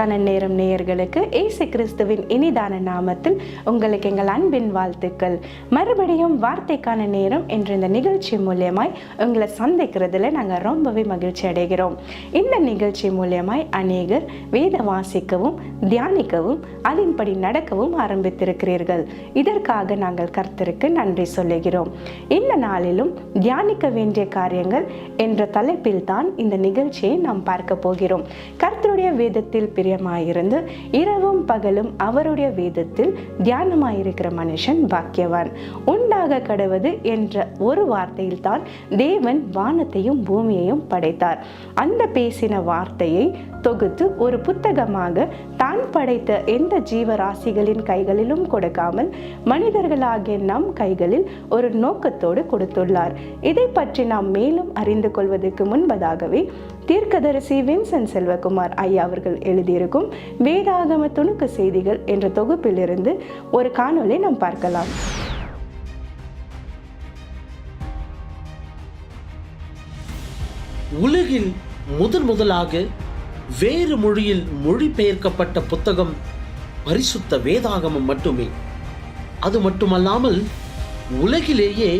வார்த்தைக்கான நேரம் நேயர்களுக்கு ஏசு கிறிஸ்துவின் இனிதான நாமத்தில் உங்களுக்கு எங்கள் அன்பின் வாழ்த்துக்கள். மறுபடியும் வார்த்தைக்கான நேரம் என்ற இந்த நிகழ்ச்சி மூலியமாய் உங்களை சந்திக்கிறதுல நாங்கள் ரொம்பவே மகிழ்ச்சி அடைகிறோம். இந்த நிகழ்ச்சி மூலியமாய் அநேகர் வேத வாசிக்கவும் தியானிக்கவும் அதன்படி நடக்கவும் ஆரம்பித்திருக்கிறீர்கள். இதற்காக நாங்கள் கர்த்தருக்கு நன்றி சொல்லுகிறோம். இந்த நாளிலும் தியானிக்க வேண்டிய காரியங்கள் என்ற தலைப்பில் தான் இந்த நிகழ்ச்சியை நாம் பார்க்க போகிறோம். கர்த்தருடைய வேதத்தில் தைரியமாயிருந்து இரவும் பகலும் அவருடைய வேதத்தில் தியானமாயிருக்கிற மனுஷன் பாக்கியவான். உண்டாக கடவுது என்ற ஒரு வார்த்தையில் தான் தேவன் வானத்தையும் பூமியையும் படைத்தார். அந்த பேசின வார்த்தையை தொகுத்து ஒரு புத்தகமாக தான் படைத்த எந்த ஜீவராசிகளின் கைகளிலும் கொடுக்காமல் மனிதர்களாகிய நம் கைகளில் ஒரு நோக்கத்தோடு கொடுத்துள்ளார். இதை பற்றி நாம் மேலும் அறிந்து கொள்வதற்கு முன்பதாகவே தீர்க்கதரிசி வின்சென்ட் செல்வகுமார் ஐயா அவர்கள் எழுதியிருக்கும் வேதாகம துணுக்கு செய்திகள் என்ற தொகுப்பிலிருந்து ஒரு காணொளி நாம் பார்க்கலாம். உலகில் முதன் முதலாக வேறு மொழியில் மொழிபெயர்க்கப்பட்ட புத்தகம் பரிசுத்த வேதாகமம் மட்டுமே. அது மட்டுமல்லாமல் உலகிலேயே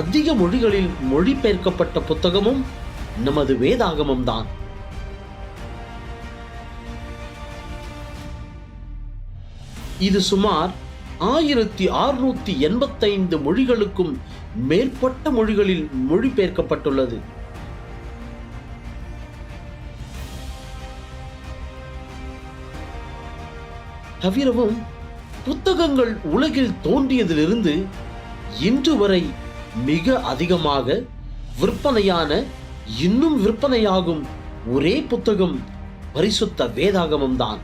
அதிக மொழிகளில் மொழிபெயர்க்கப்பட்ட புத்தகமும் நமது வேதாகமம் தான். இது சுமார் ஆயிரத்தி அறுநூத்தி எண்பத்தைந்து மொழிகளுக்கும் மேற்பட்ட மொழிகளில் மொழிபெயர்க்கப்பட்டுள்ளது. தவிரவும் புத்தகங்கள் உலகில் தோன்றியதிலிருந்து இன்று வரை மிக அதிகமாக விற்பனையான இன்னும் விற்பனையாகும் ஒரே புத்தகம் பரிசுத்த வேதாகமம் தான்.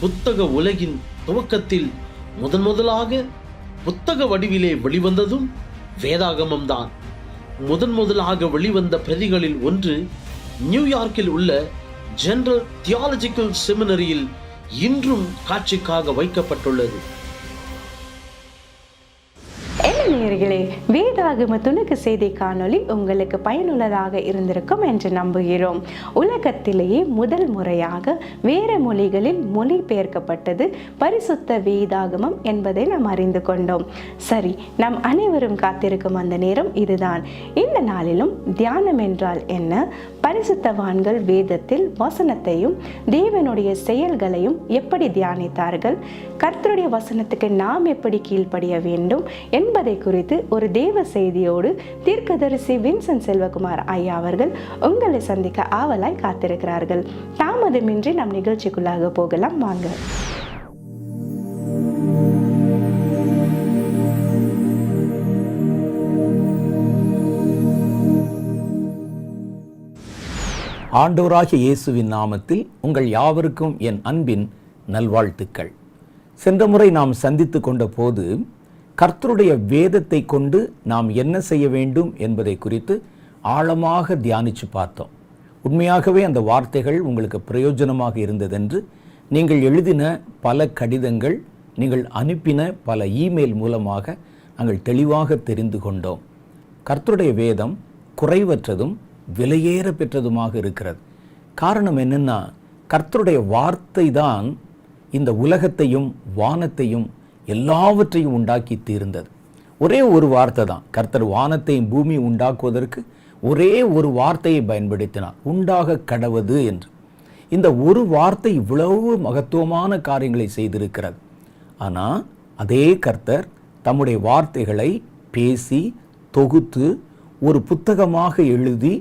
புத்தக உலகின் துவக்கத்தில் முதன் முதலாக புத்தக வடிவிலே வெளிவந்ததும் வேதாகமம் தான். முதன் முதலாக வெளிவந்த பிரதிகளில் ஒன்று நியூயார்க்கில் உள்ள ஜெனரல் தியாலஜிக்கல் செமினரியில் இன்றும் காட்சிக்காக வைக்கப்பட்டுள்ளது. என்ன வேதாகம துணுக்கு செய்தி காணொளி உங்களுக்கு பயனுள்ளதாக இருந்திருக்கும் என்று நம்புகிறோம். உலகத்திலேயே முதல் முறையாக வேறு மொழிகளில் மொழிபெயர்க்கப்பட்டது பரிசுத்த வேதாகமம் என்பதை நாம் அறிந்து கொண்டோம். சரி நாம் அனைவரும் காத்திருக்கும் அந்த நேரம் இதுதான். இந்த நாளிலும் தியானம் என்றால் என்ன? பரிசுத்தவான்கள் வேதத்தில் வசனத்தையும் தேவனுடைய செயல்களையும் எப்படி தியானித்தார்கள்? கர்த்தருடைய வசனத்துக்கு நாம் எப்படி கீழ்ப்படிய வேண்டும் என்பதை குறித்து ஒரு தேவ செய்தியோடு தீர்க்கதரிசி வின்சென்ட் செல்வகுமார் ஐயா அவர்கள் உங்களை சந்திக்க ஆவலாய் காத்திருக்கிறார்கள். தாமதமின்றி நம் நிகழ்ச்சிக்குள்ளாக போகலாம். வாங்க. ஆண்டோராகிய இயேசுவின் நாமத்தில் உங்கள் யாவருக்கும் என் அன்பின் நல்வாழ்த்துக்கள். சென்ற முறை நாம் சந்தித்து கொண்ட போது கர்த்தருடைய வேதத்தை கொண்டு நாம் என்ன செய்ய வேண்டும் என்பதை குறித்து ஆழமாக தியானித்து பார்த்தோம். உண்மையாகவே அந்த வார்த்தைகள் உங்களுக்கு பிரயோஜனமாக இருந்ததென்று நீங்கள் எழுதின பல கடிதங்கள் நீங்கள் அனுப்பின பல இமெயில் மூலமாக நாங்கள் தெளிவாக தெரிந்து கொண்டோம். கர்த்தருடைய வேதம் குறைவற்றதும் விலையேற பெற்றதுமாக இருக்கிறது. காரணம் என்னென்னா கர்த்தருடைய வார்த்தை தான் இந்த உலகத்தையும் வானத்தையும் எல்லாவற்றையும் உண்டாக்கி தீர்ந்தது. ஒரே ஒரு வார்த்தை தான். கர்த்தர் வானத்தையும் பூமி உண்டாக்குவதற்கு ஒரே ஒரு வார்த்தையை பயன்படுத்தினார். உண்டாக கடவது என்று. இந்த ஒரு வார்த்தை இவ்வளவு மகத்துவமான காரியங்களை செய்திருக்கிறது. ஆனால் அதே கர்த்தர் தம்முடைய வார்த்தைகளை பேசி தொகுத்து ஒரு புத்தகமாக எழுதி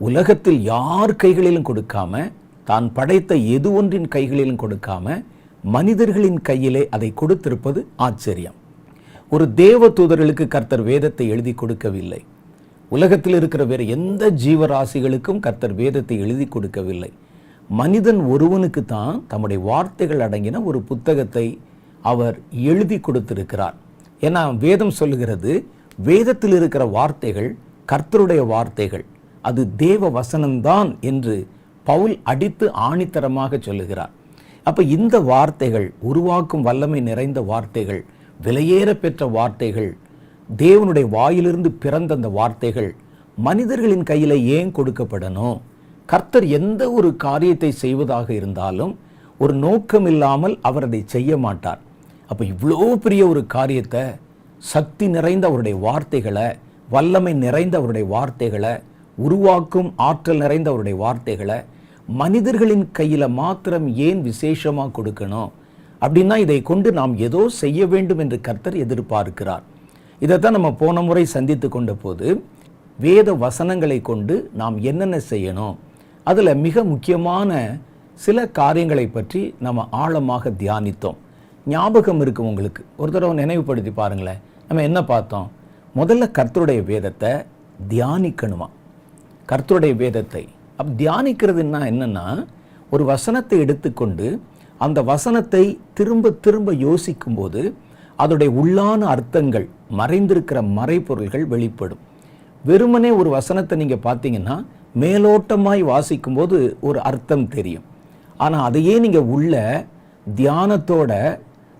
உலகத்தில் யார் கைகளிலும் கொடுக்காம தான் படைத்த எது ஒன்றின் கைகளிலும் கொடுக்காம மனிதர்களின் கையிலே அதை கொடுத்திருப்பது ஆச்சரியம். ஒரு தேவ தூதர்களுக்கு கர்த்தர் வேதத்தை எழுதி கொடுக்கவில்லை. உலகத்தில் இருக்கிற வேறு எந்த ஜீவராசிகளுக்கும் கர்த்தர் வேதத்தை எழுதி கொடுக்கவில்லை. மனிதன் ஒருவனுக்கு தான் தம்முடைய வார்த்தைகள் அடங்கின ஒரு புத்தகத்தை அவர் எழுதி கொடுத்திருக்கிறார். ஏன்னா வேதம் சொல்லுகிறது வேதத்தில் இருக்கிற வார்த்தைகள் கர்த்தருடைய வார்த்தைகள். அது தேவ வசனம்தான் என்று பவுல் அடித்து ஆணித்தரமாக சொல்லுகிறார். அப்போ இந்த வார்த்தைகள் உருவாக்கும் வல்லமை நிறைந்த வார்த்தைகள் விலையேற பெற்ற வார்த்தைகள் தேவனுடைய வாயிலிருந்து பிறந்த அந்த வார்த்தைகள் மனிதர்களின் கையில் ஏன் கொடுக்கப்படணும்? கர்த்தர் எந்த ஒரு காரியத்தை செய்வதாக இருந்தாலும் ஒரு நோக்கம் இல்லாமல் அவர் அதை செய்ய மாட்டார். அப்போ இவ்வளோ பெரிய ஒரு காரியத்தை சக்தி நிறைந்த அவருடைய வார்த்தைகளை வல்லமை நிறைந்த அவருடைய வார்த்தைகளை உருவாக்கும் ஆற்றல் நிறைந்த அவருடைய வார்த்தைகளை மனிதர்களின் கையில் மாத்திரம் ஏன் விசேஷமாக கொடுக்கணும்? அப்படின்னா இதை கொண்டு நாம் ஏதோ செய்ய வேண்டும் என்று கர்த்தர் எதிர்பார்க்கிறார். இதைத்தான் நம்ம போன முறை சந்தித்து கொண்ட போது வேத வசனங்களை கொண்டு நாம் என்னென்ன செய்யணும்? அதில் மிக முக்கியமான சில காரியங்களை பற்றி நம்ம ஆழமாக தியானித்தோம். ஞாபகம் இருக்கு உங்களுக்கு. ஒரு தடவை நினைவுபடுத்தி பாருங்களேன். நம்ம என்ன பார்த்தோம்? முதல்ல கர்த்தருடைய வேதத்தை தியானிக்கணுமா? கர்த்தருடைய வேதத்தை அப்போ தியானிக்கிறதுன்னா என்னன்னா ஒரு வசனத்தை எடுத்துக்கொண்டு அந்த வசனத்தை திரும்ப திரும்ப யோசிக்கும்போது அதோடைய உள்ளான அர்த்தங்கள் மறைந்திருக்கிற மறைப்பொருள்கள் வெளிப்படும். வெறுமனே ஒரு வசனத்தை நீங்கள் பார்த்தீங்கன்னா மேலோட்டமாய் வாசிக்கும்போது ஒரு அர்த்தம் தெரியும். ஆனால் அதையே நீங்கள் உள்ள தியானத்தோட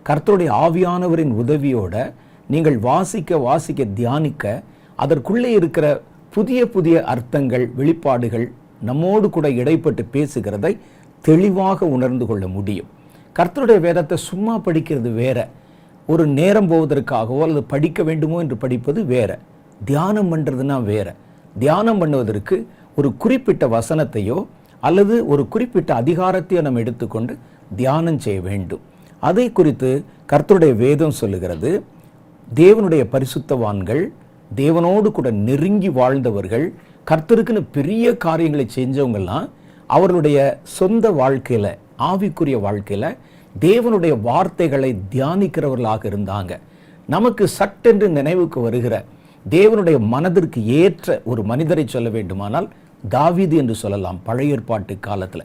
கர்த்தருடைய ஆவியானவரின் உதவியோட நீங்கள் வாசிக்க வாசிக்க தியானிக்க அதற்குள்ளே இருக்கிற புதிய புதிய அர்த்தங்கள் வெளிப்பாடுகள் நம்மோடு கூட இடைப்பட்டு பேசுகிறதை தெளிவாக உணர்ந்து கொள்ள முடியும். கர்த்தருடைய வேதத்தை சும்மா படிக்கிறது வேற. ஒரு நேரம் போவதற்காகவோ அல்லது படிக்க வேண்டுமோ என்று படிப்பது வேற. தியானம் பண்ணுறதுனா வேற. தியானம் பண்ணுவதற்கு ஒரு குறிப்பிட்ட வசனத்தையோ அல்லது ஒரு குறிப்பிட்ட அதிகாரத்தையோ நம்ம எடுத்துக்கொண்டு தியானம் செய்ய வேண்டும். அதை குறித்து கர்த்தருடைய வேதம் சொல்லுகிறது. தேவனுடைய பரிசுத்தவான்கள் தேவனோடு கூட நெருங்கி வாழ்ந்தவர்கள் கர்த்தருக்குன்னு பெரிய காரியங்களை செஞ்சவங்கெல்லாம் அவர்களுடைய சொந்த வாழ்க்கையில ஆவிக்குரிய வாழ்க்கையில் தேவனுடைய வார்த்தைகளை தியானிக்கிறவர்களாக இருந்தாங்க. நமக்கு சட்டென்று நினைவுக்கு வருகிற தேவனுடைய மனதிற்கு ஏற்ற ஒரு மனிதரை சொல்ல வேண்டுமானால் தாவீது என்று சொல்லலாம் பழைய ஏற்பாட்டு காலத்தில்.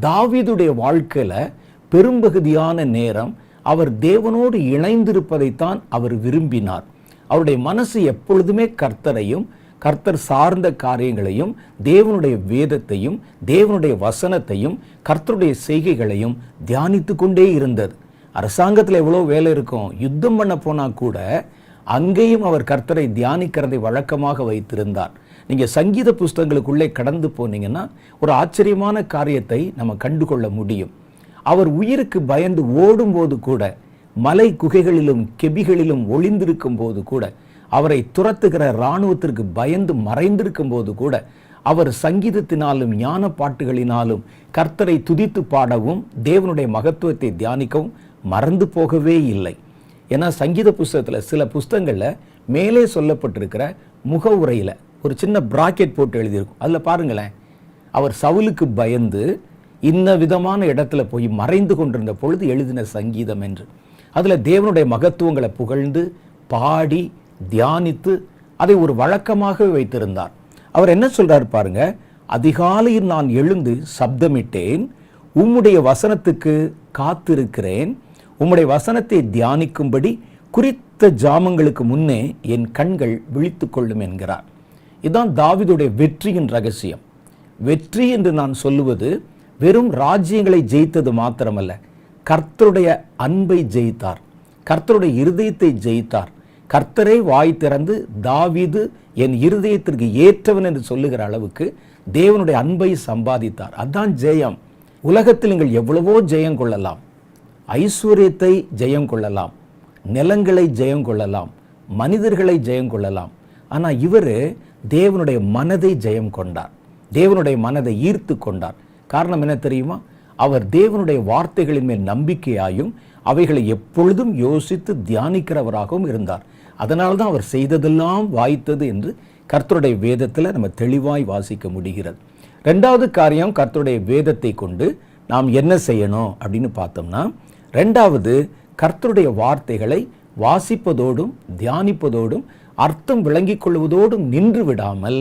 தாவீதுடைய வாழ்க்கையில பெரும்பகுதியான நேரம் அவர் தேவனோடு இணைந்திருப்பதைத்தான் அவர் விரும்பினார். அவருடைய மனசு எப்பொழுதுமே கர்த்தரையும் கர்த்தர் சார்ந்த காரியங்களையும் தேவனுடைய வேதத்தையும் தேவனுடைய வசனத்தையும் கர்த்தருடைய செய்கைகளையும் தியானித்து கொண்டே இருந்தது. அரசாங்கத்தில் எவ்வளோ வேலை இருக்கும்? யுத்தம் பண்ண போனால் கூட அங்கேயும் அவர் கர்த்தரை தியானிக்கிறதை வழக்கமாக வைத்திருந்தார். நீங்க சங்கீத புஸ்தகங்களுக்குள்ளே கடந்து போனீங்கன்னா ஒரு ஆச்சரியமான காரியத்தை நம்ம கண்டுகொள்ள முடியும். அவர் உயிருக்கு பயந்து ஓடும்போது கூட மலை குகைகளிலும் கெபிகளிலும் ஒளிந்திருக்கும் போது கூட அவரை துரத்துகிற இராணுவத்திற்கு பயந்து மறைந்திருக்கும் போது கூட அவர் சங்கீதத்தினாலும் ஞான பாட்டுகளினாலும் கர்த்தரை துதித்து பாடவும் தேவனுடைய மகத்துவத்தை தியானிக்கவும் மறந்து போகவே இல்லை. ஏன்னா சங்கீத புஸ்தகத்தில் சில புஸ்தங்களில் மேலே சொல்லப்பட்டிருக்கிற முக உரையில் ஒரு சின்ன பிராக்கெட் போட்டு எழுதியிருக்கும். அதில் பாருங்களேன். அவர் சவுலுக்கு பயந்து இன்ன விதமான இடத்துல போய் மறைந்து கொண்டிருந்த பொழுது எழுதின சங்கீதம் என்று. அதில் தேவனுடைய மகத்துவங்களை புகழ்ந்து பாடி தியானித்து அதை ஒரு வழக்கமாக வைத்திருந்தார். அவர் என்ன சொல்றாரு பாருங்க அதிகாலையில் நான் எழுந்து சப்தமிட்டேன் உம்முடைய வசனத்துக்கு காத்திருக்கிறேன் உம்முடைய வசனத்தை தியானிக்கும்படி குறித்த ஜாமங்களுக்கு முன்னே என் கண்கள் விழித்து கொள்ளும் என்கிறார். இதுதான் தாவிதுடைய வெற்றியின் ரகசியம். வெற்றி என்று நான் சொல்லுவது வெறும் ராஜ்யங்களை ஜெயித்தது மாத்திரமல்ல கர்த்தருடைய அன்பை ஜெயித்தார் கர்த்தருடைய இருதயத்தை ஜெயித்தார் கர்த்தரை வாய் திறந்து தாவிது என் இருதயத்திற்கு ஏற்றவன் என்று சொல்லுகிற அளவுக்கு தேவனுடைய அன்பை சம்பாதித்தார். அதான் ஜெயம். உலகத்தில் நீங்கள் எவ்வளவோ ஜெயம் கொள்ளலாம். ஐஸ்வர்யத்தை ஜெயம் கொள்ளலாம். நிலங்களை ஜெயம் கொள்ளலாம். மனிதர்களை ஜெயம் கொள்ளலாம். ஆனால் இவர் தேவனுடைய மனதை ஜெயம் கொண்டார். தேவனுடைய மனதை ஈர்த்து கொண்டார். காரணம் என்ன தெரியுமா? அவர் தேவனுடைய வார்த்தைகளின் மேல் நம்பிக்கையாயும் அவைகளை எப்பொழுதும் யோசித்து தியானிக்கிறவராகவும் இருந்தார். அதனால தான் அவர் செய்ததெல்லாம் வாய்த்தது என்று கர்த்தருடைய வேதத்தில் நம்ம தெளிவாய் வாசிக்க முடிகிறது. ரெண்டாவது காரியம் கர்த்தருடைய வேதத்தை கொண்டு நாம் என்ன செய்யணும் அப்படின்னு பார்த்தோம்னா ரெண்டாவது கர்த்தருடைய வார்த்தைகளை வாசிப்பதோடும் தியானிப்பதோடும் அர்த்தம் விளங்கிக் கொள்வதோடும் நின்று விடாமல்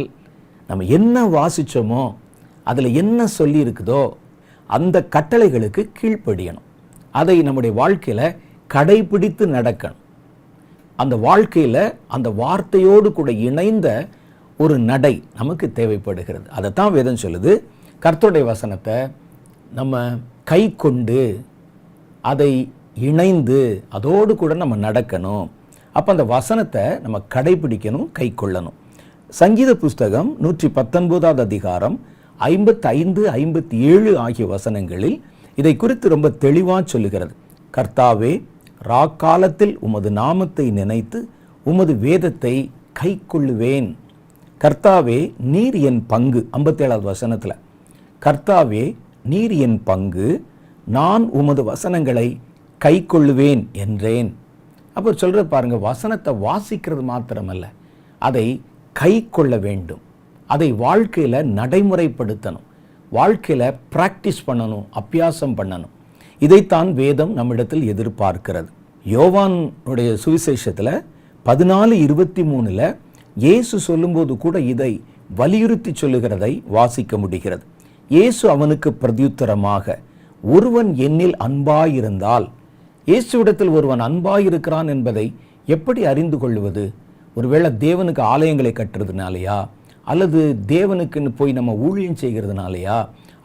நம்ம என்ன வாசிச்சோமோ அதில் என்ன சொல்லி இருக்குதோ அந்த கட்டளைகளுக்கு கீழ்ப்படியணும். அதை நம்முடைய வாழ்க்கையில் கடைபிடித்து நடக்கணும். அந்த வாழ்க்கையில் அந்த வார்த்தையோடு கூட இணைந்த ஒரு நடை நமக்கு தேவைப்படுகிறது. அதைத்தான் வேதம் சொல்லுது. கர்த்தருடைய வசனத்தை நம்ம கை கொண்டு அதை இணைந்து அதோடு கூட நம்ம நடக்கணும். அப்போ அந்த வசனத்தை நம்ம கடைபிடிக்கணும் கை கொள்ளணும். சங்கீத புஸ்தகம் நூற்றி பத்தொன்பதாவது அதிகாரம் ஐம்பத்தி ஐந்து ஐம்பத்தி ஏழு ஆகிய வசனங்களில் இதை குறித்து ரொம்ப தெளிவாக சொல்லுகிறது. கர்த்தாவே ராக்காலத்தில் உமது நாமத்தை நினைத்து உமது வேதத்தை கை கொள்ளுவேன் கர்த்தாவே நீர் என் பங்கு. ஐம்பத்தேழாவது வசனத்தில். கர்த்தாவே நீர் என் பங்கு. நான் உமது வசனங்களை கை கொள்ளுவேன் என்றேன். அப்போ சொல்கிற பாருங்க வசனத்தை வாசிக்கிறது மாத்திரமல்ல அதை கை கொள்ள வேண்டும். அதை வாழ்க்கையில் நடைமுறைப்படுத்தணும். வாழ்க்கையில் ப்ராக்டிஸ் பண்ணணும் அபியாசம் பண்ணணும். இதைத்தான் வேதம் நம்மிடத்தில் எதிர்பார்க்கிறது. யோவானுடைய சுவிசேஷத்தில் பதினாலு இருபத்தி மூணில் இயேசு சொல்லும்போது கூட இதை வலியுறுத்தி சொல்லுகிறதை வாசிக்க முடிகிறது. இயேசு அவனுக்கு பிரதியுத்தரமாக ஒருவன் என்னில் அன்பாயிருந்தால் இயேசுவிடத்தில் ஒருவன் அன்பாயிருக்கிறான் என்பதை எப்படி அறிந்து கொள்வது? ஒருவேளை தேவனுக்கு ஆலயங்களை கட்டுறதுனாலையா? அல்லது தேவனுக்குன்னு போய் நம்ம ஊழியம் செய்கிறதுனாலையா?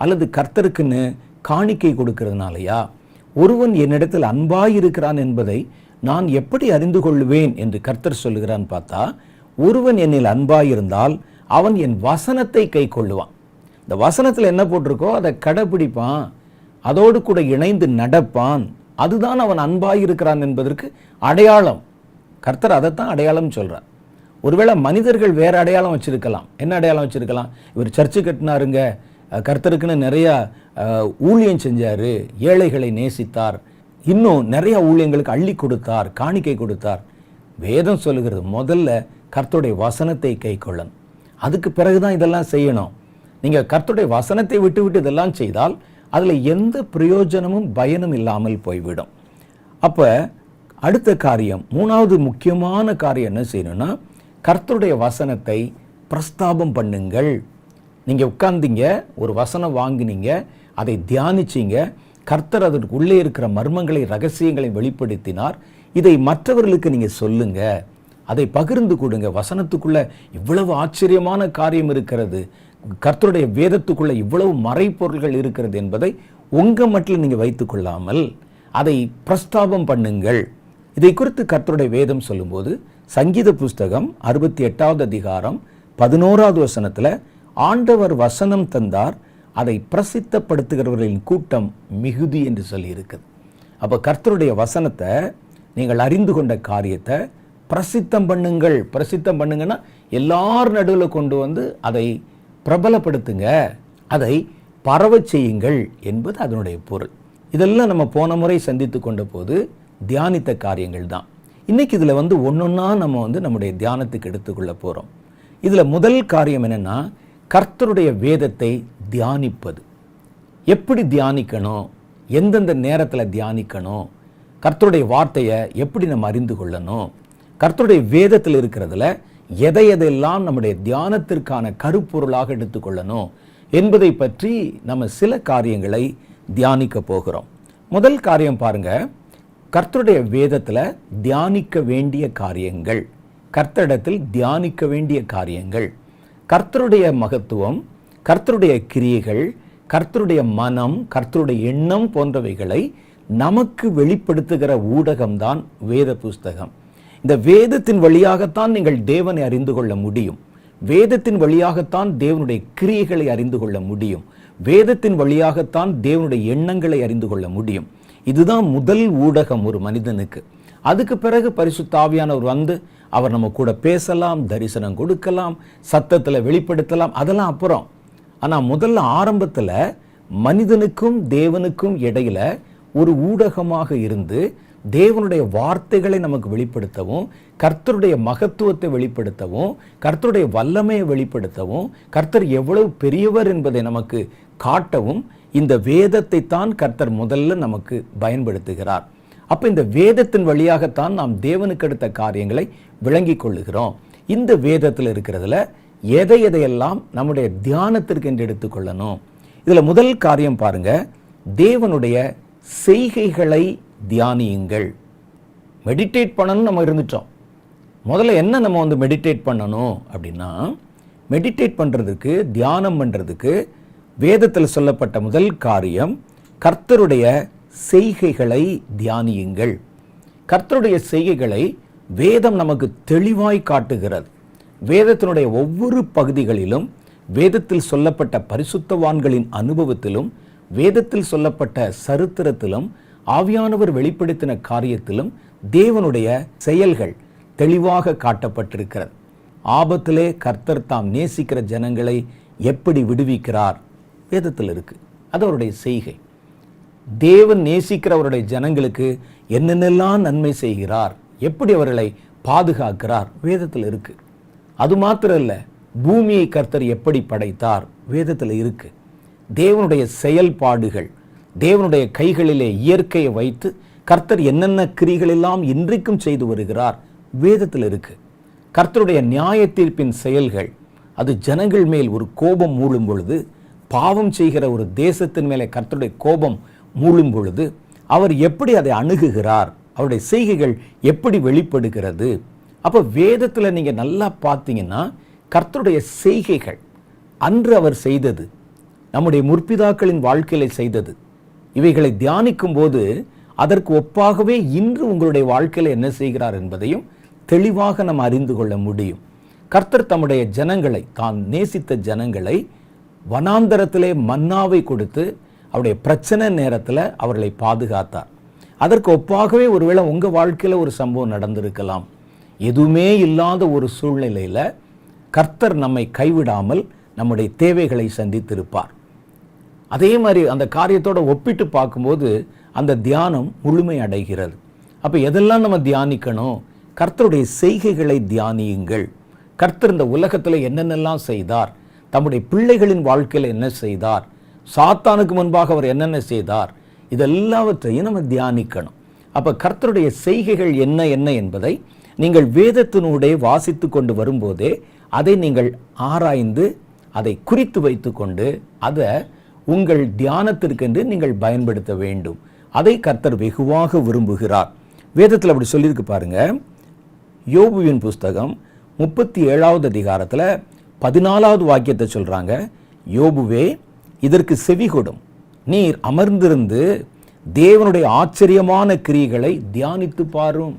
அல்லது கர்த்தருக்குன்னு காணிக்கை கொடுக்கிறதுனாலயா? ஒருவன் என்னிடத்தில் அன்பாயிருக்கிறான் என்பதை நான் எப்படி அறிந்து கொள்வேன் என்று கர்த்தர் சொல்லுகிறான் பார்த்தா ஒருவன் என்னில் அன்பாயிருந்தால் அவன் என் வசனத்தை கை கொள்ளுவான். இந்த வசனத்தில் என்ன போட்டிருக்கோ அதை கடைப்பிடிப்பான் அதோடு கூட இணைந்து நடப்பான். அதுதான் அவன் அன்பாயிருக்கிறான் என்பதற்கு அடையாளம். கர்த்தர் அதைத்தான் அடையாளம் சொல்கிறார் ஒருவேளை மனிதர்கள் வேறு அடையாளம் வச்சிருக்கலாம். என்ன அடையாளம் வச்சிருக்கலாம்? இவர் சர்ச்சு கட்டினாருங்க கர்த்தருக்குன்னு நிறையா ஊழியம் செஞ்சார் ஏழைகளை நேசித்தார் இன்னும் நிறையா ஊழியங்களுக்கு அள்ளி கொடுத்தார் காணிக்கை கொடுத்தார். வேதம் சொல்லுகிறது முதல்ல கர்த்தருடைய வசனத்தை கை கொள்ளணும் அதுக்கு பிறகுதான் இதெல்லாம் செய்யணும். நீங்கள் கர்த்தருடைய வசனத்தை விட்டு விட்டு இதெல்லாம் செய்தால் அதில் எந்த பிரயோஜனமும் பயனும் இல்லாமல் போய்விடும். அப்போ அடுத்த காரியம் மூணாவது முக்கியமான காரியம் என்ன செய்யணும்னா கர்த்தருடைய வசனத்தை பிரஸ்தாபம் பண்ணுங்கள். நீங்கள் உட்கார்ந்தீங்க ஒரு வசனம் வாங்குனீங்க அதை தியானிச்சீங்க கர்த்தர் அதற்கு உள்ளே இருக்கிற மர்மங்களை ரகசியங்களை வெளிப்படுத்தினார். இதை மற்றவர்களுக்கு நீங்கள் சொல்லுங்க. அதை பகிர்ந்து கொடுங்க. வசனத்துக்குள்ள இவ்வளவு ஆச்சரியமான காரியம் இருக்கிறது. கர்த்தருடைய வேதத்துக்குள்ள இவ்வளவு மறைப்பொருள்கள் இருக்கிறது என்பதை உங்கள் மட்டில் நீங்கள் வைத்துக்கொள்ளாமல் அதை பிரஸ்தாபம் பண்ணுங்கள். இதை குறித்து கர்த்தருடைய வேதம் சொல்லும்போது சங்கீத புஸ்தகம் அறுபத்தி எட்டாவது அதிகாரம் பதினோராவது வசனத்தில் ஆண்டவர் வசனம் தந்தார் அதை பிரசித்தப்படுத்துகிறவர்களின் கூட்டம் மிகுதி என்று சொல்லி இருக்குது அப்போ கர்த்தருடைய வசனத்தை நீங்கள் அறிந்து கொண்ட காரியத்தை பிரசித்தம் பண்ணுங்கள். பிரசித்தம் பண்ணுங்கன்னா எல்லார் நடுவில் கொண்டு வந்து அதை பிரபலப்படுத்துங்க. அதை பரவ செய்யுங்கள் என்பது அதனுடைய பொருள். இதெல்லாம் நம்ம போன முறை சந்தித்து கொண்ட போது தியானித்த காரியங்கள் தான். இன்றைக்கி இதில் வந்து ஒன்றொன்னா நம்ம வந்து நம்முடைய தியானத்துக்கு எடுத்துக்கொள்ள போகிறோம் இதில் முதல் காரியம் என்னன்னா கர்த்தருடைய வேதத்தை தியானிப்பது. எப்படி தியானிக்கணும்? எந்தெந்த நேரத்தில் தியானிக்கணும்? கர்த்தருடைய வார்த்தையை எப்படி நம்ம அறிந்து கொள்ளணும்? கர்த்தருடைய வேதத்தில் இருக்கிறதுல எதை எதையெல்லாம் நம்முடைய தியானத்திற்கான கருப்பொருளாக எடுத்துக்கொள்ளணும் என்பதை பற்றி நம்ம சில காரியங்களை தியானிக்க போகிறோம். முதல் காரியம் பாருங்க. கர்த்தருடைய வேதத்தில் தியானிக்க வேண்டிய காரியங்கள். கர்த்தரிடத்தில் தியானிக்க வேண்டிய காரியங்கள். கர்த்தருடைய மகத்துவம் கர்த்தருடைய கிரியைகள் கர்த்தருடைய மனம் கர்த்தருடைய எண்ணம் போன்றவைகளை நமக்கு வெளிப்படுத்துகிற ஊடகம்தான் வேத புஸ்தகம். இந்த வேதத்தின் வழியாகத்தான் நீங்கள் தேவனை அறிந்து கொள்ள முடியும். வேதத்தின் வழியாகத்தான் தேவனுடைய கிரியைகளை அறிந்து கொள்ள முடியும். வேதத்தின் வழியாகத்தான் தேவனுடைய எண்ணங்களை அறிந்து கொள்ள முடியும். இதுதான் முதல் ஊடகம் ஒரு மனிதனுக்கு. அதுக்கு பிறகு பரிசுத்த ஆவியானவர் வந்து அவர் நம்ம கூட பேசலாம் தரிசனம் கொடுக்கலாம் சத்தத்தில் வெளிப்படுத்தலாம் அதெல்லாம் அப்புறம். ஆனால் முதல்ல ஆரம்பத்தில் மனிதனுக்கும் தேவனுக்கும் இடையில ஒரு ஊடகமாக இருந்து தேவனுடைய வார்த்தைகளை நமக்கு வெளிப்படுத்தவும் கர்த்தருடைய மகத்துவத்தை வெளிப்படுத்தவும் கர்த்தருடைய வல்லமையை வெளிப்படுத்தவும் கர்த்தர் எவ்வளவு பெரியவர் என்பதை நமக்கு காட்டவும் இந்த வேதத்தை தான் கர்த்தர் முதல்ல நமக்கு பயன்படுத்துகிறார். அப்ப இந்த வேதத்தின் வழியாகத்தான் நாம் தேவனுக்கு அடுத்த காரியங்களை விளங்கி கொள்ளுகிறோம். இந்த வேதத்தில் இருக்கிறதுல எதை எதையெல்லாம் நம்முடைய தியானத்திற்கு என்று எடுத்துக்கொள்ளணும் இதுல முதல் காரியம் பாருங்க. தேவனுடைய செய்கைகளை தியானியுங்கள். மெடிடேட் பண்ணணும்னு நம்ம இருந்துட்டோம். முதல்ல என்ன நம்ம வந்து மெடிடேட் பண்ணணும் அப்படின்னா மெடிடேட் பண்ணுறதுக்கு தியானம் பண்ணுறதுக்கு வேதத்தில் சொல்லப்பட்ட முதல் காரியம் கர்த்தருடைய செய்கைகளை தியானியுங்கள். கர்த்தருடைய செய்கைகளை வேதம் நமக்கு தெளிவாய் காட்டுகிறது. வேதத்தினுடைய ஒவ்வொரு பகுதிகளிலும் வேதத்தில் சொல்லப்பட்ட பரிசுத்தவான்களின் அனுபவத்திலும் வேதத்தில் சொல்லப்பட்ட சரித்திரத்திலும் ஆவியானவர் வெளிப்படுத்தின காரியத்திலும் தேவனுடைய செயல்கள் தெளிவாக காட்டப்பட்டிருக்கிறது. ஆபத்திலே கர்த்தர் தாம் நேசிக்கிற ஜனங்களை எப்படி விடுவிக்கிறார்? வேதத்தில் இருக்கு. அது அவருடைய செய்கை. தேவன் நேசிக்கிறவருடைய ஜனங்களுக்கு என்னென்னலாம் நன்மை செய்கிறார்? எப்படி அவர்களை பாதுகாக்கிறார்? வேதத்தில் இருக்கு. அது மாத்திரம் இல்லை பூமியை கர்த்தர் எப்படி படைத்தார்? வேதத்தில் இருக்கு. தேவனுடைய செயல்பாடுகள் தேவனுடைய கைகளிலே இயற்கையை வைத்து கர்த்தர் என்னென்ன கிரிகள் எல்லாம் இன்றைக்கும் செய்து வருகிறார்? வேதத்தில் இருக்கு. கர்த்தருடைய நியாய தீர்ப்பின் செயல்கள் அது ஜனங்கள் மேல் ஒரு கோபம் மூடும் பொழுது பாவம் செய்கிற ஒரு தேசத்தின் மேலே கர்த்தருடைய கோபம் மூழும் பொழுது அவர் எப்படி அதை அணுகுகிறார் அவருடைய செய்கைகள் எப்படி வெளிப்படுகிறது. அப்போ வேதத்தில் நீங்கள் நல்லா பார்த்தீங்கன்னா கர்த்தருடைய செய்கைகள் அன்று அவர் செய்தது நம்முடைய முற்பிதாக்களின் வாழ்க்கையில் செய்தது. இவைகளை தியானிக்கும் போது அதற்கு ஒப்பாகவே இன்று உங்களுடைய வாழ்க்கையில் என்ன செய்கிறார் என்பதையும் தெளிவாக நாம் அறிந்து கொள்ள முடியும். கர்த்தர் தம்முடைய ஜனங்களை தான் நேசித்த ஜனங்களை வனாந்தரத்திலே மன்னாவை கொடுத்து அவருடைய பிரச்சனை நேரத்தில் அவர்களை பாதுகாத்தார். அதற்கு ஒப்பாகவே ஒருவேளை உங்கள் வாழ்க்கையில் ஒரு சம்பவம் நடந்திருக்கலாம். எதுவுமே இல்லாத ஒரு சூழ்நிலையில் கர்த்தர் நம்மை கைவிடாமல் நம்முடைய தேவைகளை சந்தித்திருப்பார். அதே மாதிரி அந்த காரியத்தோட ஒப்பிட்டு பார்க்கும்போது அந்த தியானம் முழுமை அடைகிறது. அப்போ எதெல்லாம் நம்ம தியானிக்கணும்? கர்த்தருடைய செய்கைகளை தியானியுங்கள். கர்த்தர் இந்த உலகத்தில் என்னென்னலாம் செய்தார்? தம்முடைய பிள்ளைகளின் வாழ்க்கையில் என்ன செய்தார்? சாத்தானுக்கு முன்பாக அவர் என்னென்ன செய்தார்? இதெல்லாவற்றையும் நம்ம தியானிக்கணும். அப்போ கர்த்தருடைய செய்கைகள் என்ன என்ன என்பதை நீங்கள் வேதத்தினூடே வாசித்து கொண்டு வரும்போதே அதை நீங்கள் ஆராய்ந்து அதை குறித்து வைத்துக்கொண்டு அதை உங்கள் தியானத்திற்கென்று நீங்கள் பயன்படுத்த வேண்டும். அதை கர்த்தர் வெகுவாக விரும்புகிறார். வேதத்தில் அப்படி சொல்லியிருக்கு பாருங்க. யோபுவின் புஸ்தகம் முப்பத்தி ஏழாவது அதிகாரத்தில் பதினாலாவது வாக்கியத்தை சொல்கிறாங்க யோபுவே இதற்கு செவிகொடும் நீர் அமர்ந்திருந்து தேவனுடைய ஆச்சரியமான கிரிகளை தியானித்து பாரும்.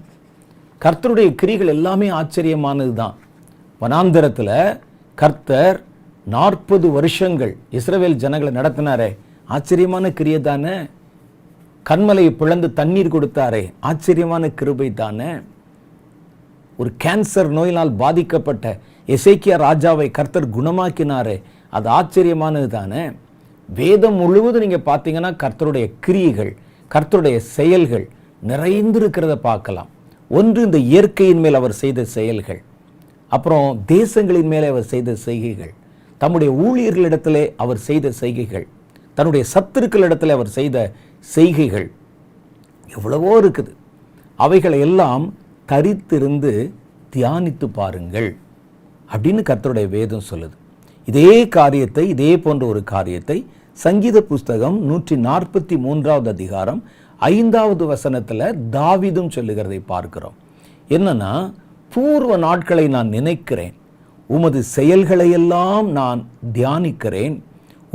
கர்த்தருடைய கிரிகள் எல்லாமே ஆச்சரியமானது தான் வனாந்தரத்தில் கர்த்தர் நாற்பது வருஷங்கள் இஸ்ரவேல் ஜனங்களை நடத்தினாரே. ஆச்சரியமான கிரியை தானே கண்மலையை பிளந்து தண்ணீர் கொடுத்தாரே. ஆச்சரியமான கிருபை தானே ஒரு கேன்சர் நோயினால் பாதிக்கப்பட்ட எசேக்கியா ராஜாவை கர்த்தர் குணமாக்கினாரே. அது ஆச்சரியமானது தானே வேதம் முழுவதும் நீங்கள் பார்த்தீங்கன்னா கர்த்தருடைய கிரியைகள் கர்த்தருடைய செயல்கள் நிறைந்திருக்கிறத பார்க்கலாம். ஒன்று இந்த இயற்கையின் மேல் அவர் செய்த செயல்கள். அப்புறம் தேசங்களின் மேலே அவர் செய்த செய்கைகள். தம்முடைய ஊழியர்களிடத்திலே அவர் செய்த செய்கைகள். தன்னுடைய சத்துருக்களிடத்தில் அவர் செய்த செய்கைகள். எவ்வளவோ இருக்குது. அவைகளை எல்லாம் தரித்திருந்து தியானித்து பாருங்கள் அப்படின்னு கர்த்தருடைய வேதம் சொல்லுது. இதே காரியத்தை இதே போன்ற ஒரு காரியத்தை சங்கீத புஸ்தகம் நூற்றி நாற்பத்தி மூன்றாவது அதிகாரம் ஐந்தாவது வசனத்தில் தாவிதும் சொல்லுகிறதை பார்க்கிறோம். என்னன்னா பூர்வ நாட்களை நான் நினைக்கிறேன். உமது செயல்களையெல்லாம் நான் தியானிக்கிறேன்.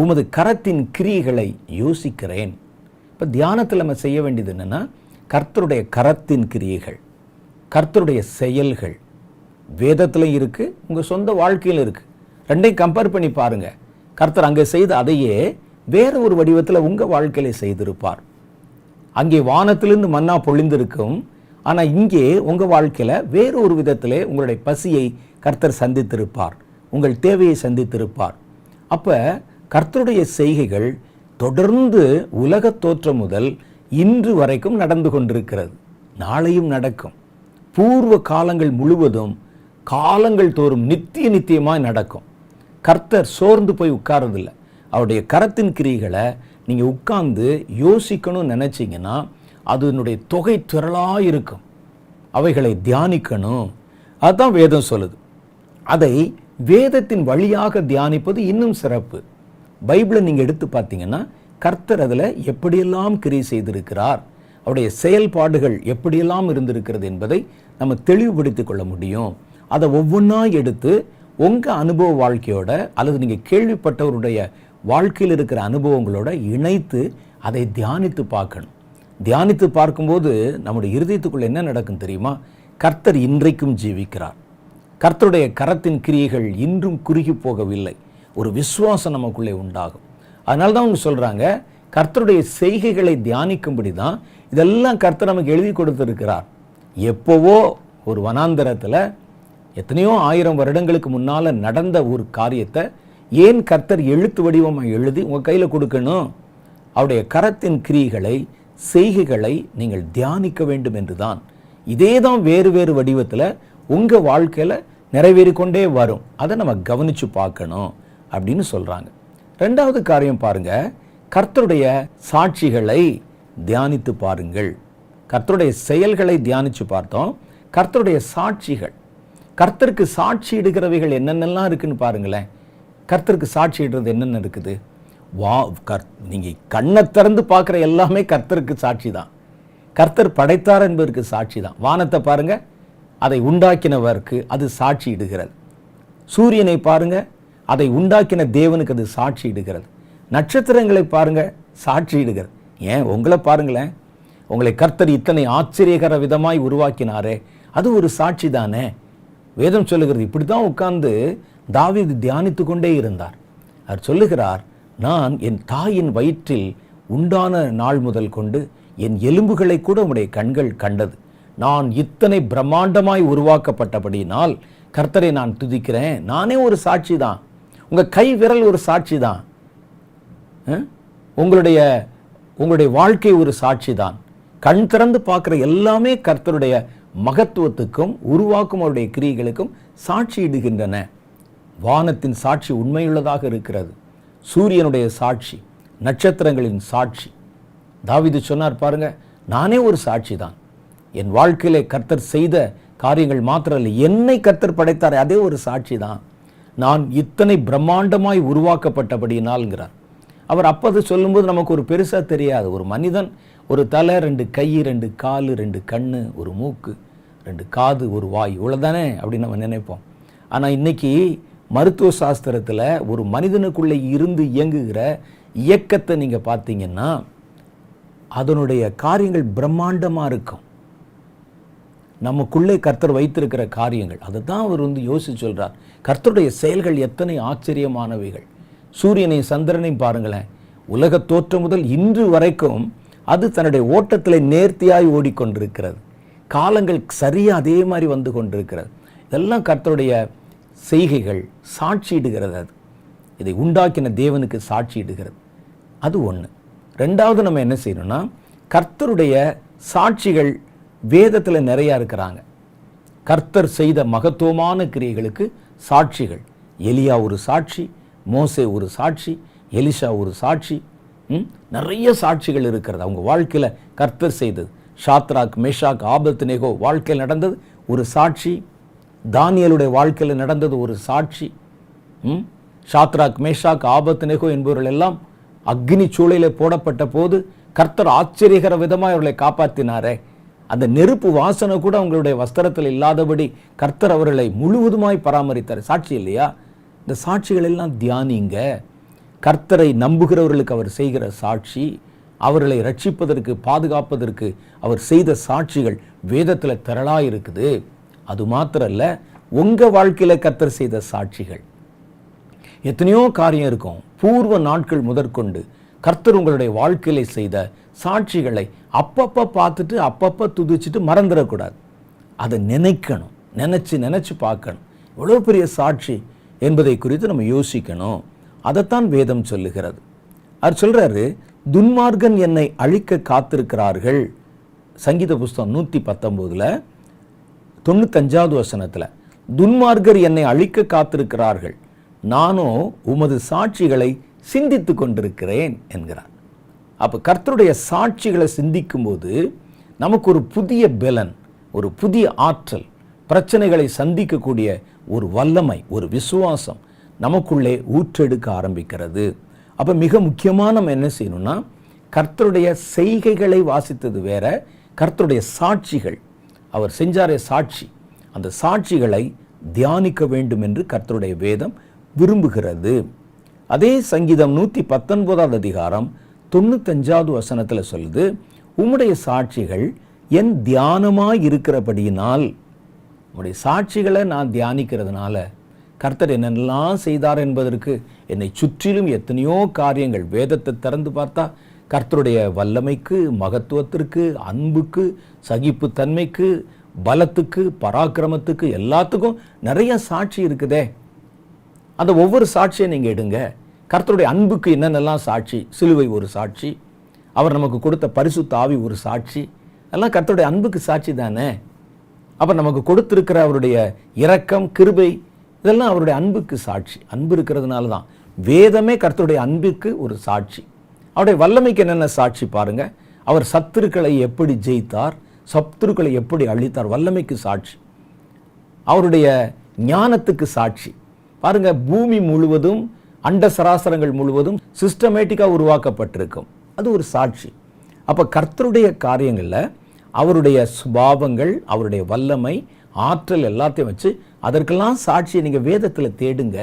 உமது கரத்தின் கிரியைகளை யோசிக்கிறேன். இப்போ தியானத்தில் நம்ம செய்ய வேண்டியது என்னன்னா கர்த்தருடைய கரத்தின் கிரியைகள் கர்த்தருடைய செயல்கள். வேதத்திலையும் இருக்குது உங்கள் சொந்த வாழ்க்கையில் இருக்குது ரெண்டையும் கம்பேர் பண்ணி பாருங்கள் கர்த்தர் அங்கே செய்த அதையே வேறு ஒரு வடிவத்தில் உங்கள் வாழ்க்கையில செய்திருப்பார். அங்கே வானத்திலிருந்து மன்னா பொழிந்திருக்கும். ஆனால் இங்கே உங்கள் வாழ்க்கையில் வேறு ஒரு விதத்திலே உங்களுடைய பசியை கர்த்தர் சந்தித்திருப்பார். உங்கள் தேவையை சந்தித்திருப்பார். அப்போ கர்த்தருடைய செய்கைகள் தொடர்ந்து உலக தோற்றம் முதல் இன்று வரைக்கும் நடந்து கொண்டிருக்கிறது. நாளையும் நடக்கும். பூர்வ காலங்கள் முழுவதும் காலங்கள் தோறும் நித்திய நித்தியமாய் நடக்கும். கர்த்தர் சோர்ந்து போய் உட்கார்றதில்ல. அவருடைய கரத்தின் கிரிகளை நீங்கள் உட்கார்ந்து யோசிக்கணும்னு நினச்சிங்கன்னா அதனுடைய தொகை திரளாக இருக்கும் அவைகளை தியானிக்கணும். அதுதான் வேதம் சொல்லுது. அதை வேதத்தின் வழியாக தியானிப்பது இன்னும் சிறப்பு. பைபிளை நீங்கள் எடுத்து பார்த்தீங்கன்னா கர்த்தர் அதில் எப்படியெல்லாம் கிரி செய்திருக்கிறார் அவருடைய செயல்பாடுகள் எப்படியெல்லாம் இருந்திருக்கிறது என்பதை நம்ம தெளிவுபடுத்தி கொள்ள முடியும். அதை ஒவ்வொன்றா எடுத்து உங்கள் அனுபவ வாழ்க்கையோட அல்லது நீங்கள் கேள்விப்பட்டவருடைய வாழ்க்கையில் இருக்கிற அனுபவங்களோட இணைத்து அதை தியானித்து பார்க்கணும். தியானித்து பார்க்கும்போது நம்முடைய இருதயத்துக்குள்ளே என்ன நடக்கும் தெரியுமா? கர்த்தர் இன்றைக்கும் ஜீவிக்கிறார். கர்த்தருடைய கரத்தின் கிரியைகள் இன்றும் குறுகி போகவில்லை. ஒரு விசுவாசம் நமக்குள்ளே உண்டாகும். அதனால தான் அவங்க சொல்கிறாங்க கர்த்தருடைய செய்கைகளை தியானிக்கும்படி தான் இதெல்லாம் கர்த்தர் நமக்கு எழுதி கொடுத்துருக்கிறார். எப்போவோ ஒரு வனாந்தரத்தில் எத்தனையோ ஆயிரம் வருடங்களுக்கு முன்னால் நடந்த ஒரு காரியத்தை ஏன் கர்த்தர் எழுத்து வடிவமாக எழுதி உங்கள் கையில் கொடுக்கணும்? அவருடைய கரத்தின் கிரிகளை செய்கைகளை நீங்கள் தியானிக்க வேண்டும் என்று தான் இதே தான் வேறு வேறு வடிவத்தில் உங்கள் வாழ்க்கையில் நிறைவேறிக்கொண்டே வரும். அதை நம்ம கவனித்து பார்க்கணும் அப்படின்னு சொல்கிறாங்க ரெண்டாவது காரியம் பாருங்கள் கர்த்தருடைய சாட்சிகளை தியானித்து பாருங்கள். கர்த்தருடைய செயல்களை தியானித்து பார்த்தோம். கர்த்தருடைய சாட்சிகள். கர்த்தருக்கு சாட்சி இடுகிறவைகள் என்னென்னலாம் இருக்குன்னு பாருங்களேன். கர்த்தருக்கு சாட்சி இடுறது என்னென்ன இருக்குது? வா கர் நீங்கள் கண்ணை திறந்து பார்க்குற எல்லாமே கர்த்தருக்கு சாட்சி தான். கர்த்தர் படைத்தார் என்பதற்கு சாட்சி தான். வானத்தை பாருங்கள் அதை உண்டாக்கினவருக்கு அது சாட்சி இடுகிறது. சூரியனை பாருங்க அதை உண்டாக்கின தேவனுக்கு அது சாட்சி இடுகிறது. நட்சத்திரங்களை பாருங்க சாட்சி இடுகிறது. ஏன்? உங்களை பாருங்களேன் உங்களை கர்த்தர் இத்தனை ஆச்சரியகர விதமாய் உருவாக்கினாரே அது ஒரு சாட்சி தானே? வேதம் சொல்லுகிறது இப்படி தான் உட்கார்ந்து தாவீது தியானித்து கொண்டே இருந்தார். அவர் சொல்லுகிறார் நான் என் தாயின் வயிற்றில் உண்டான நாள் முதல் கொண்டு என் எலும்புகளை கூட உடைய கண்கள் கண்டது. நான் இத்தனை பிரம்மாண்டமாய் உருவாக்கப்பட்டபடியினால் கர்த்தரை நான் துதிக்கிறேன். நானே ஒரு சாட்சி தான். உங்கள் கை விரல் ஒரு சாட்சி தான். உங்களுடைய உங்களுடைய வாழ்க்கை ஒரு சாட்சி தான். கண் திறந்து பார்க்குற எல்லாமே கர்த்தருடைய மகத்துவத்துக்கும் உருவாக்கும் அவருடைய கிரியைகளுக்கும் சாட்சி இடுகின்றன. வானத்தின் சாட்சி உண்மையுள்ளதாக இருக்கிறது. சூரியனுடைய சாட்சி நட்சத்திரங்களின் சாட்சி. தாவிது சொன்னார் பாருங்க நானே ஒரு சாட்சி தான் என் வாழ்க்கையிலே கர்த்தர் செய்த காரியங்கள் மாத்திரம் இல்லை என்னை கர்த்தர் படைத்தார் அதே ஒரு சாட்சி தான் நான் இத்தனை பிரம்மாண்டமாய் உருவாக்கப்பட்டபடியினால்ங்கிறார். அவர் அப்போது சொல்லும்போது நமக்கு ஒரு பெருசாக தெரியாது. ஒரு மனிதன் ஒரு தலை ரெண்டு கை ரெண்டு காலு ரெண்டு கண்ணு ஒரு மூக்கு ரெண்டு காது ஒரு வாய் இவ்வளவுதானே அப்படின்னு நம்ம நினைப்போம். ஆனால் இன்றைக்கி மருத்துவ சாஸ்திரத்தில் ஒரு மனிதனுக்குள்ளே இருந்து இயங்குகிற இயக்கத்தை நீங்கள் பார்த்தீங்கன்னா அதனுடைய காரியங்கள் பிரம்மாண்டமாக இருக்கும். நமக்குள்ளே கர்த்தர் வைத்திருக்கிற காரியங்கள். அதை தான் அவர் வந்து யோசிச்சு சொல்கிறார் கர்த்தருடைய செயல்கள் எத்தனை ஆச்சரியமானவைகள். சூரியனை சந்திரனையும் பாருங்களேன். உலக தோற்றம் முதல் இன்று வரைக்கும் அது தன்னுடைய ஓட்டத்தில் நேர்த்தியாய் ஓடிக்கொண்டிருக்கிறது. காலங்கள் சரியாக அதே மாதிரி வந்து கொண்டிருக்கிறது. இதெல்லாம் கர்த்தருடைய செய்கைகள் சாட்சியிடுகிறது அது. இதை உண்டாக்கின தேவனுக்கு சாட்சியிடுகிறது. அது ஒன்று ரெண்டாவது நம்ம என்ன செய்யணும்னா கர்த்தருடைய சாட்சிகள் வேதத்தில் நிறையா இருக்கிறாங்க. கர்த்தர் செய்த மகத்துவமான கிரியைகளுக்கு சாட்சிகள். எலியா ஒரு சாட்சி மோசே ஒரு சாட்சி எலிஷா ஒரு சாட்சி நிறைய சாட்சிகள் இருக்கிறது. அவங்க வாழ்க்கையில் கர்த்தர் செய்தது. ஷாத்ராக் மேஷாக் ஆபத்து நெகோ வாழ்க்கையில் நடந்தது ஒரு சாட்சி. தானியலுடைய வாழ்க்கையில் நடந்தது ஒரு சாட்சி. ம்? ஷாத்ராக் மேஷாக் ஆபத்நேகோ என்பவர்கள் எல்லாம் அக்னி சூளையிலே போடப்பட்ட போது கர்த்தர் ஆச்சரியகர விதமாக அவர்களை காப்பாற்றினாரே அந்த நெருப்பு வாசனை கூட அவங்களுடைய வஸ்திரத்தில் இல்லாதபடி கர்த்தர் அவர்களை முழுவதுமாய் பராமரித்தார். சாட்சி இல்லையா? இந்த சாட்சிகள் எல்லாம் தியானிங்க. கர்த்தரை நம்புகிறவர்களுக்கு அவர் செய்கிற சாட்சி அவர்களை ரட்சிப்பதற்கு பாதுகாப்பதற்கு அவர் செய்த சாட்சிகள் வேதத்தில் திரளாக இருக்குது அது மாத்திரம் உங்கள் வாழ்க்கையில் கத்தர் செய்த சாட்சிகள். எத்தனையோ காரியம் இருக்கும். பூர்வ நாட்கள் முதற்கொண்டு கர்த்தர் உங்களுடைய வாழ்க்கையில செய்த சாட்சிகளை அப்பப்போ பார்த்துட்டு அப்பப்போ துதிச்சுட்டு மறந்துடக்கூடாது. அதை நினைக்கணும். நினச்சி நினச்சி பார்க்கணும். எவ்வளோ பெரிய சாட்சி என்பதை குறித்து நம்ம யோசிக்கணும். அதைத்தான் வேதம் சொல்லுகிறது. அவர் சொல்கிறாரு துன்மார்கன் என்னை அழிக்க காத்திருக்கிறார்கள். சங்கீத புஸ்தகம் நூற்றி பத்தொம்போதில் தொண்ணூத்தஞ்சாவது வசனத்தில் துன்மார்கர் என்னை அழிக்க காத்திருக்கிறார்கள். நானோ உமது சாட்சிகளை சிந்தித்து கொண்டிருக்கிறேன் என்கிறார். அப்போ கர்த்தருடைய சாட்சிகளை சிந்திக்கும்போது நமக்கு ஒரு புதிய பலன் ஒரு புதிய ஆற்றல் பிரச்சனைகளை சந்திக்கக்கூடிய ஒரு வல்லமை ஒரு விசுவாசம் நமக்குள்ளே ஊற்றெடுக்க ஆரம்பிக்கிறது. அப்போ மிக முக்கியமான நம்ம என்ன செய்யணும்னா கர்த்தருடைய செய்கைகளை வாசித்தது வேற கர்த்தருடைய சாட்சிகள் அவர் செஞ்சாரே சாட்சி. அந்த சாட்சிகளை தியானிக்க வேண்டும் என்று கர்த்தருடைய வேதம் விரும்புகிறது. அதே சங்கீதம் நூற்றி பத்தொன்பதாவது அதிகாரம் தொண்ணூத்தஞ்சாவது வசனத்தில் சொல்லுது உம்முடைய சாட்சிகள் என் தியானமாக இருக்கிறபடியினால் உம்முடைய சாட்சிகளை நான் தியானிக்கிறதுனால கர்த்தர் என்னெல்லாம் செய்தார் என்பதற்கு என்னை சுற்றிலும் எத்தனையோ காரியங்கள் வேதத்தை திறந்து பார்த்தா கர்த்தருடைய வல்லமைக்கு மகத்துவத்திற்கு அன்புக்கு சகிப்புத்தன்மைக்கு பலத்துக்கு பராக்கிரமத்துக்கு எல்லாத்துக்கும் நிறைய சாட்சி இருக்குதே. அந்த ஒவ்வொரு சாட்சியை நீங்கள் எடுங்க. கர்த்தருடைய அன்புக்கு என்னென்னலாம் சாட்சி? சிலுவை ஒரு சாட்சி. அவர் நமக்கு கொடுத்த பரிசு தாவி ஒரு சாட்சி. எல்லாம் கர்த்தருடைய அன்புக்கு சாட்சி தானே. அவர் நமக்கு கொடுத்துருக்கிற அவருடைய இரக்கம் கிருபை இதெல்லாம் அவருடைய அன்புக்கு சாட்சி. அன்பு இருக்கிறதுனால தான் வேதமே கர்த்தருடைய அன்புக்கு ஒரு சாட்சி. அவருடைய வல்லமைக்கு என்னென்ன சாட்சி பாருங்க. அவர் சத்துருக்களை எப்படி ஜெயித்தார் சத்துருக்களை எப்படி அழித்தார் வல்லமைக்கு சாட்சி. அவருடைய ஞானத்துக்கு சாட்சி. பாருங்க பூமி முழுவதும் அண்ட சராசரங்கள் முழுவதும் சிஸ்டமேட்டிக்காக உருவாக்கப்பட்டிருக்கும். அது ஒரு சாட்சி. அப்போ கர்த்தருடைய காரியங்களில் அவருடைய சுபாவங்கள் அவருடைய வல்லமை ஆற்றல் எல்லாத்தையும் வச்சு அதற்கெல்லாம் சாட்சியை நீங்கள் வேதத்தில் தேடுங்க.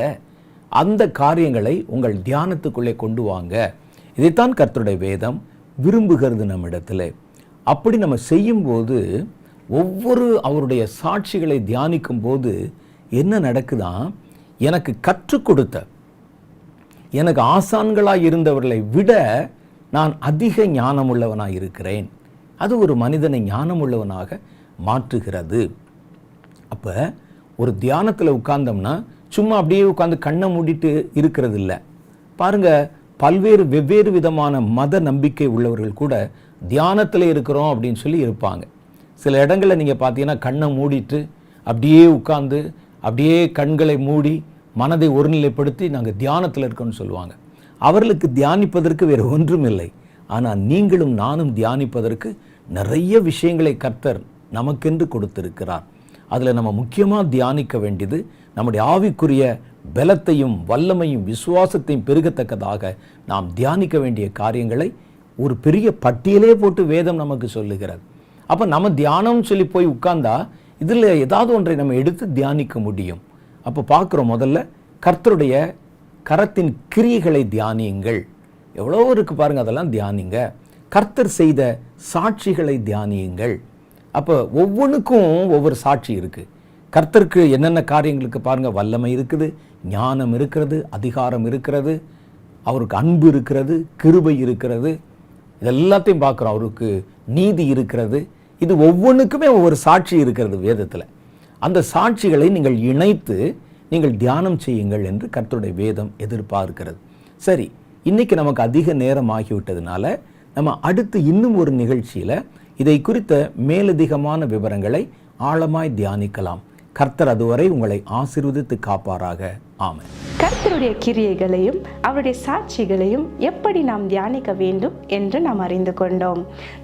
அந்த காரியங்களை உங்கள் தியானத்துக்குள்ளே கொண்டு வாங்க. இதைத்தான் கர்த்தருடைய வேதம் விரும்புகிறது நம்மிடத்தில். அப்படி நம்ம செய்யும்போது ஒவ்வொரு அவருடைய சாட்சிகளை தியானிக்கும் போது என்ன நடக்குதான் எனக்கு கற்றுக் கொடுத்த எனக்கு ஆசான்களாக இருந்தவர்களை விட நான் அதிக ஞானமுள்ளவனாக இருக்கிறேன். அது ஒரு மனிதனை ஞானமுள்ளவனாக மாற்றுகிறது. அப்போ ஒரு தியானத்தில் உட்கார்ந்தோம்னா சும்மா அப்படியே உட்காந்து கண்ணை மூடிட்டு இருக்கிறது இல்லை பாருங்க பல்வேறு வெவ்வேறு விதமான மத நம்பிக்கை உள்ளவர்கள் கூட தியானத்தில் இருக்கிறோம் அப்படின்னு சொல்லி இருப்பாங்க. சில இடங்களில் நீங்கள் பார்த்தீங்கன்னா கண்ணை மூடிட்டு அப்படியே உட்கார்ந்து அப்படியே கண்களை மூடி மனதை ஒருநிலைப்படுத்தி நாங்கள் தியானத்தில் இருக்கோம்னு சொல்லுவாங்க. அவர்களுக்கு தியானிப்பதற்கு வேறு ஒன்றும் இல்லை. ஆனால் நீங்களும் நானும் தியானிப்பதற்கு நிறைய விஷயங்களை கர்த்தர் நமக்கென்று கொடுத்திருக்கிறார். அதில் நம்ம முக்கியமாக தியானிக்க வேண்டியது நம்முடைய ஆவிக்குரிய பலத்தையும் வல்லமையும் விசுவாசத்தையும் பெருகத்தக்கதாக நாம் தியானிக்க வேண்டிய காரியங்களை ஒரு பெரிய பட்டியலே போட்டு வேதம் நமக்கு சொல்லுகிறது. அப்போ நம்ம தியானம்னு சொல்லி போய் உட்கார்ந்தா இதில் ஏதாவது ஒன்றை நம்ம எடுத்து தியானிக்க முடியும். அப்போ பார்க்குறோம் முதல்ல கர்த்தருடைய கரத்தின் கிரியைகளை தியானியுங்கள். எவ்வளோ இருக்கு பாருங்க அதெல்லாம் தியானிங்க. கர்த்தர் செய்த சாட்சிகளை தியானியுங்கள். அப்போ ஒவ்வொன்றுக்கும் ஒவ்வொரு சாட்சி இருக்குது கர்த்தருக்கு என்னென்ன காரியங்களுக்கு பாருங்க வல்லமை இருக்குது ஞானம் இருக்கிறது அதிகாரம் இருக்கிறது அவருக்கு அன்பு இருக்கிறது கிருபை இருக்கிறது இதெல்லாத்தையும் பார்க்குறோம். அவருக்கு நீதி இருக்கிறது. இது ஒவ்வொன்றுக்குமே ஒவ்வொரு சாட்சி இருக்கிறது வேதத்தில். அந்த சாட்சிகளை நீங்கள் இணைத்து நீங்கள் தியானம் செய்யுங்கள் என்று கர்த்தருடைய வேதம் எதிர்பார்க்கிறது. சரி இன்றைக்கி நமக்கு அதிக நேரம் ஆகிவிட்டதுனால நம்ம அடுத்து இன்னும் ஒரு நிகழ்ச்சியில் இதை குறித்த மேலதிகமான விவரங்களை ஆழமாய் தியானிக்கலாம். கர்த்தர் அதுவரை உங்களை ஆசீர்வதித்து காப்பாராக. ஆமை கர்த்தருடைய கிரியைகளையும் அவருடைய சாட்சிகளையும் எப்படி நாம் தியானிக்க வேண்டும் என்று நாம் அறிந்து கொண்டோம்.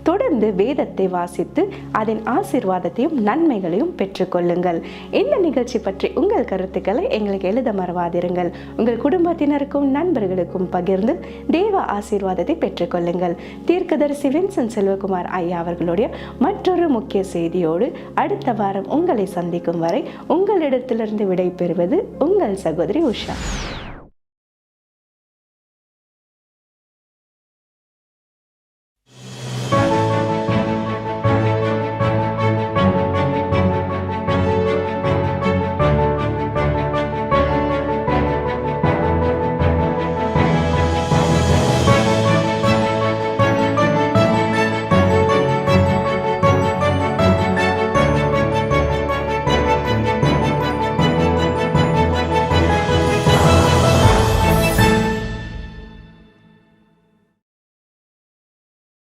தொடர்ந்து வேதத்தை வாசித்து அதன் ஆசிர்வாதத்தையும் நன்மைகளையும் பெற்றுக்கொள்ளுங்கள் இந்த நிகழ்ச்சி பற்றி உங்கள் கருத்துக்களை எங்களுக்கு எழுத மறவாதிருங்கள். உங்கள் குடும்பத்தினருக்கும் நண்பர்களுக்கும் பகிர்ந்து தேவ ஆசீர்வாதத்தை பெற்றுக்கொள்ளுங்கள் தீர்க்கதரிசி வின்சன் செல்வகுமார் ஐயா அவர்களுடைய மற்றொரு முக்கிய செய்தியோடு அடுத்த வாரம் உங்களை சந்திக்கும் வரை உங்களிடத்திலிருந்து விடை பெறுவது உங்கள் சகோதரி. Adriúcha.